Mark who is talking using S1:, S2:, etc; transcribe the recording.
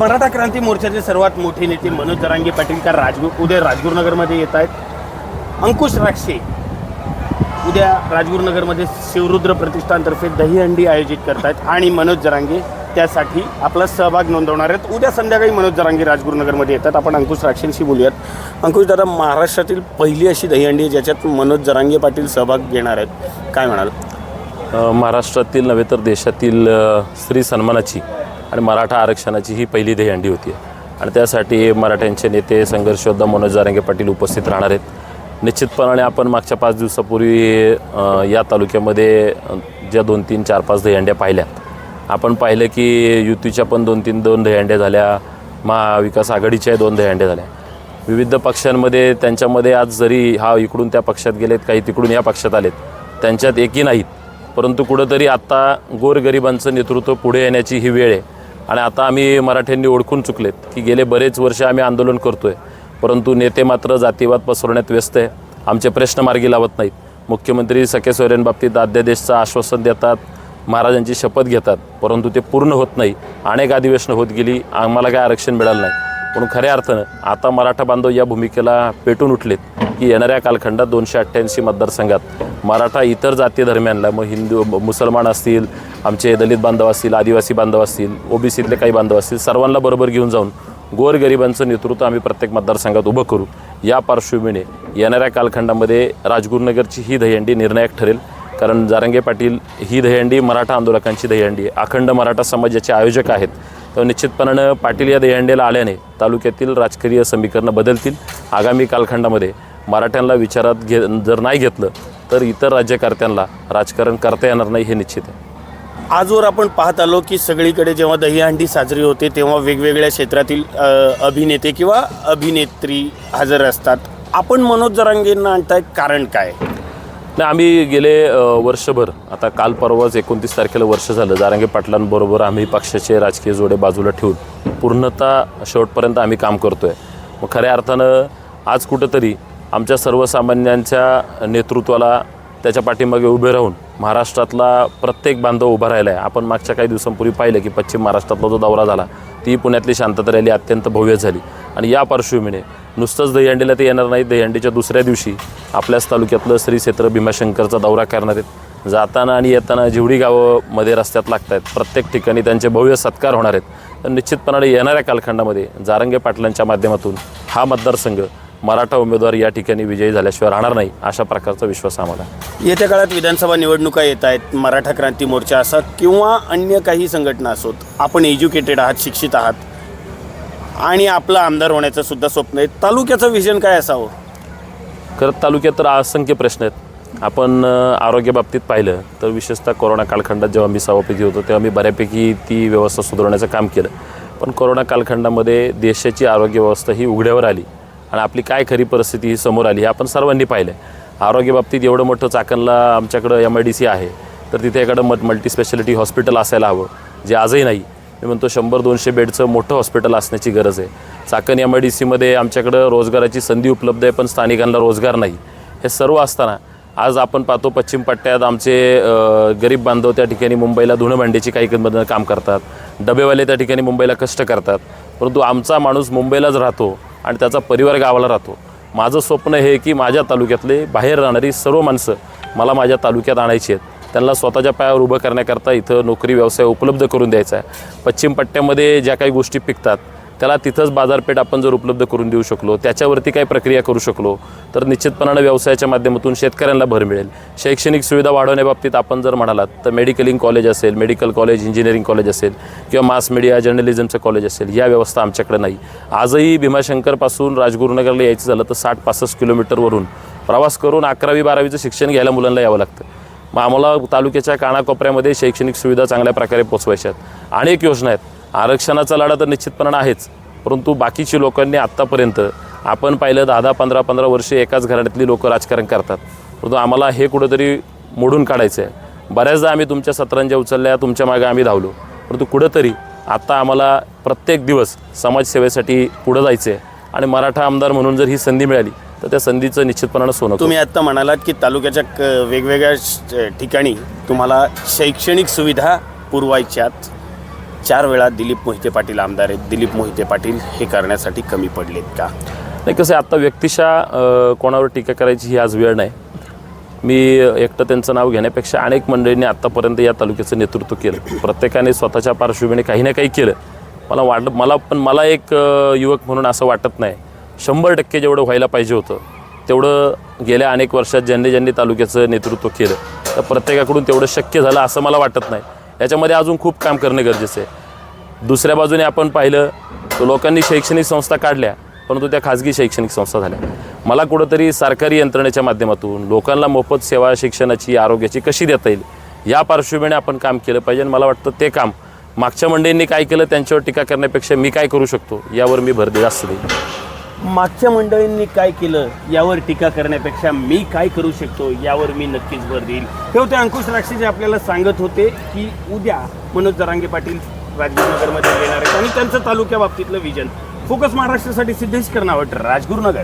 S1: मराठा क्रांती मोर्चाचे सर्वात मोठे नेते मनोज जरांगे पाटील का राजगु उद्या राजगुरुनगरमध्ये येत आहेत. अंकुश राक्षे उद्या राजगुरुनगरमध्ये शिवरुद्र प्रतिष्ठानतर्फे दहीहंडी आयोजित करतायत आणि मनोज जरांगे त्यासाठी आपला सहभाग नोंदवणार आहेत. उद्या संध्याकाळी मनोज जरांगे राजगुरुनगरमध्ये येतात. आपण अंकुश राक्षेंशी बोलूयात. अंकुश दादा महाराष्ट्रातील पहिली अशी दहीहंडी आहे ज्याच्यात मनोज जरांगे पाटील सहभाग घेणार आहेत. काय म्हणाल?
S2: महाराष्ट्रातील नव्हे तर देशातील स्त्री सन्मानाची. आणि मराठा आरक्षणाची ही पहिली दहीहंडी होती. आणि त्यासाठी मराठ्यांचे नेते संघर्षयोद्धा मनोज जारंगे पाटील उपस्थित राहणार आहेत. निश्चितपणाने आपण मागच्या पाच दिवसापूर्वी या तालुक्यामध्ये ज्या दोन तीन चार पाच दहीहंड्या पाहिल्यात आपण पाहिलं की युतीच्या पण दोन तीन दोन दहीहंड्या झाल्या. महाविकास आघाडीच्या दोन दहीहंड्या झाल्या. विविध पक्षांमध्ये त्यांच्यामध्ये आज जरी हा इकडून त्या पक्षात गेलेत काही तिकडून या पक्षात आलेत. त्यांच्यात एकही नाहीत. परंतु कुठंतरी आत्ता गोरगरिबांचं नेतृत्व पुढे येण्याची ही वेळ आहे. आणि आता आम्ही मराठ्यांनी ओळखून चुकलेत की गेले बरेच वर्ष आम्ही आंदोलन करतोय. परंतु नेते मात्र जातीवाद पसरवण्यात व्यस्त आहे. आमचे प्रश्न मार्गी लावत नाहीत. मुख्यमंत्री सखे सोयऱ्यांबाबतीत अध्यादेशचं आश्वासन देतात. महाराजांची शपथ घेतात. परंतु ते पूर्ण होत नाही. अनेक अधिवेशनं होत गेली. आम्हाला काय आरक्षण मिळालं नाही. म्हणून खऱ्या अर्थानं आता मराठा बांधव या भूमिकेला पेटून उठलेत की येणाऱ्या कालखंडात दोनशे अठ्ठ्याऐंशी मतदारसंघात मराठा इतर जाती दरम्यानला मग हिंदू मुसलमान असतील आमचे दलित बांधव असतील आदिवासी बांधव असतील ओबीसीतले काही बांधव असतील सर्वांना बरोबर घेऊन जाऊन गोरगरिबांचं नेतृत्व आम्ही प्रत्येक मतदारसंघात उभं करू. या पार्श्वभूमीने येणाऱ्या कालखंडामध्ये राजगुरुनगरची ही दहीहंडी निर्णायक ठरेल. कारण जारंगे पाटील ही दहीहंडी मराठा आंदोलकांची दहीहंडी आहे. अखंड मराठा समाजाचे आयोजक आहेत. तर निश्चितपणानं पाटील या दहीहंडीला आल्याने तालुक्यातील राजकीय समीकरणं बदलतील. आगामी कालखंडामध्ये मराठ्यांना विचारात घे जर नाही घेतलं तर इतर राज्यकर्त्यांना राजकारण करता येणार नाही हे निश्चित आहे.
S1: आजवर आपण पाहत आलो की सगळीकडे जेव्हा दहीहंडी साजरी होते तेव्हा वेगवेगळ्या क्षेत्रातील अभिनेते किंवा अभिनेत्री हजर असतात. आपण मनोज जरांगेंना आणताय कारण काय?
S2: नाही आम्ही गेले वर्षभर. आता काल परवाच एकोणतीस तारखेला वर्ष झालं. जारांगे पाटलांबरोबर आम्ही पक्षाचे राजकीय जोडे बाजूला ठेवून पूर्णतः शेवटपर्यंत आम्ही काम करतो आहे मग खऱ्या अर्थानं आज कुठंतरी आमच्या सर्वसामान्यांच्या नेतृत्वाला त्याच्या पाठीमागे उभे राहून महाराष्ट्रातला प्रत्येक बांधव उभा राहिला आहे आपण मागच्या काही दिवसांपूर्वी पाहिलं की पश्चिम महाराष्ट्रातला जो दौरा झाला ती पुण्यातली शांतता रॅली अत्यंत भव्य झाली. आणि या पार्श्वभूमीने नुसतंच दहीहंडीला ते येणार नाही दहीहंडीच्या दुसऱ्या दिवशी आपल्याच तालुक्यातलं श्री क्षेत्र भीमाशंकरचा दौरा करणार आहेत. जाताना आणि येताना जेवढी गावं मध्ये रस्त्यात लागत आहेत प्रत्येक ठिकाणी त्यांचे भव्य सत्कार होणार आहेत. तर निश्चितपणाने येणाऱ्या कालखंडामध्ये जारंगे पाटलांच्या माध्यमातून हा मतदारसंघ मराठा उमेदवार या ठिकाणी विजयी झाल्याशिवाय राहणार नाही अशा प्रकारचा विश्वास आम्हाला.
S1: येत्या काळात विधानसभा निवडणुका येत आहेत मराठा क्रांती मोर्चा असा किंवा अन्य काही संघटना असोत आपण एज्युकेटेड आहात शिक्षित आहात आणि आपलं आमदार होण्याचं सुद्धा स्वप्न आहे. तालुक्याचं विजन काय असावं?
S2: खरं तालुक्यात तर असंख्य प्रश्न आहेत. आपण आरोग्याबाबतीत पाहिलं तर विशेषतः कोरोना कालखंडात जेव्हा मी सभापती होतो तेव्हा मी बऱ्यापैकी ती व्यवस्था सुधारण्याचं काम केलं. पण कोरोना कालखंडामध्ये देशाची आरोग्य व्यवस्था ही उघड्यावर आली. आणि आपली काय खरी परिस्थिती ही समोर आली हे आपण सर्वांनी पाहिलं आहे आरोग्याबाबतीत एवढं मोठं चाकणला आमच्याकडं एम आय डी सी आहे तर तिथे एकडं मट मल्टी स्पेशालिटी हॉस्पिटल असायला हवं जे आजही नाही. मी म्हणतो शंभर दोनशे बेडचं मोठं हॉस्पिटल असण्याची गरज आहे. चाकण एम आय डी सीमध्ये आमच्याकडं रोजगाराची संधी उपलब्ध आहे पण स्थानिकांना रोजगार नाही. हे सर्व असताना आज आपण पाहतो पश्चिम पट्ट्यात आमचे गरीब बांधव त्या ठिकाणी मुंबईला धुणंभांडीची काही किंमत काम करतात. डबेवाले त्या ठिकाणी मुंबईला कष्ट करतात. परंतु आमचा माणूस मुंबईलाच राहतो. आणि त्याचा परिवार गावाला राहतो. माझं स्वप्न हे की माझ्या तालुक्यातले बाहेर राहणारी सर्व माणसं मला माझ्या तालुक्यात आणायची आहेत. त्यांना स्वतःच्या पायावर उभं करण्याकरता इथं नोकरी व्यवसाय उपलब्ध करून द्यायचा आहे. पश्चिम पट्ट्यामध्ये ज्या काही गोष्टी पिकतात त्याला तिथंच बाजारपेठ आपण जर उपलब्ध करून देऊ शकलो त्याच्यावरती काही प्रक्रिया करू शकलो तर निश्चितपणानं व्यवसायाच्या माध्यमातून शेतकऱ्यांना भर मिळेल. शैक्षणिक सुविधा वाढवण्याबाबतीत आपण जर म्हणालात तर मेडिकलिंग कॉलेज असेल मेडिकल कॉलेज इंजिनिअरिंग कॉलेज असेल किंवा मास मीडिया जर्नलिझमचं कॉलेज असेल या व्यवस्था आमच्याकडे नाही. आजही भीमाशंकरपासून राजगुरुनगरला यायचं झालं तर साठ पासष्ट किलोमीटरवरून प्रवास करून अकरावी बारावीचं शिक्षण घ्यायला मुलांना यावं लागतं. मग आम्हाला तालुक्याच्या कानाकोपऱ्यामध्ये शैक्षणिक सुविधा चांगल्या प्रकारे पोचवायच्या आहेत. अनेक योजना आहेत. आरक्षणाचा लढा तर निश्चितपणानं आहेच. परंतु बाकीची लोकांनी आत्तापर्यंत आपण पाहिलं दहा दहा पंधरा पंधरा वर्षे एकाच घराण्यातली लोक राजकारण करतात. परंतु आम्हाला हे कुठंतरी मोडून काढायचं आहे बऱ्याचदा आम्ही तुमच्या सतरंज्या उचलल्या तुमच्या मागे आम्ही धावलो. परंतु कुठंतरी आत्ता आम्हाला प्रत्येक दिवस समाजसेवेसाठी पुढं जायचं आहे आणि मराठा आमदार म्हणून जर ही संधी मिळाली तर त्या संधीचं निश्चितपणानं सोनं
S1: तुम्ही आत्ता म्हणालात की तालुक्याच्या क- वेगवेगळ्या ठिकाणी तुम्हाला शैक्षणिक सुविधा पुरवायच्यात. चार वेळा दिलीप मोहिते पाटील आमदार आहेत. दिलीप मोहिते पाटील हे करण्यासाठी कमी पडलेत का?
S2: नाही कसं आहे आत्ता व्यक्तिशा कोणावर टीका करायची ही आज वेळ नाही. मी एकटं त्यांचं नाव घेण्यापेक्षा अनेक मंडळींनी आत्तापर्यंत या तालुक्याचं नेतृत्व केलं. प्रत्येकाने स्वतःच्या पार्श्वभूमीने काही ना काही केलं. मला वाटत मला पण मला एक युवक म्हणून असं वाटत नाही. शंभर टक्के जेवढं व्हायला पाहिजे होतं तेवढं गेल्या अनेक वर्षात ज्यांनी ज्यांनी तालुक्याचं नेतृत्व केलं तर प्रत्येकाकडून तेवढं शक्य झालं असं मला वाटत नाही. याच्यामध्ये अजून खूप काम करणं गरजेचं आहे. दुसऱ्या बाजूने आपण पाहिलं तर लोकांनी शैक्षणिक संस्था काढल्या परंतु त्या खाजगी शैक्षणिक संस्था झाल्या. मला कुठंतरी सरकारी यंत्रणेच्या माध्यमातून लोकांना मोफत सेवा शिक्षणाची आरोग्याची कशी देता येईल या पार्श्वभूमीने आपण काम केलं पाहिजे आणि मला वाटतं ते काम मागच्या मंडळींनी काय केलं त्यांच्यावर टीका करण्यापेक्षा मी काय करू शकतो यावर मी भर दे जास्त देईन.
S1: मागच्या मंडळींनी काय केलं? यावर टीका करण्यापेक्षा मी काय करू शकतो? यावर मी नक्कीच भर देईल. हे होते अंकुश राक्षे जे आपल्याला सांगत होते की उद्या मनोज जरांगे पाटील राजगुरुनगरमध्ये येणार आहेत आणि त्यांचं तालुक्या बाबतीतलं विजन. फोकस महाराष्ट्रासाठी सिद्धेश कर्नावट राजगुरुनगर.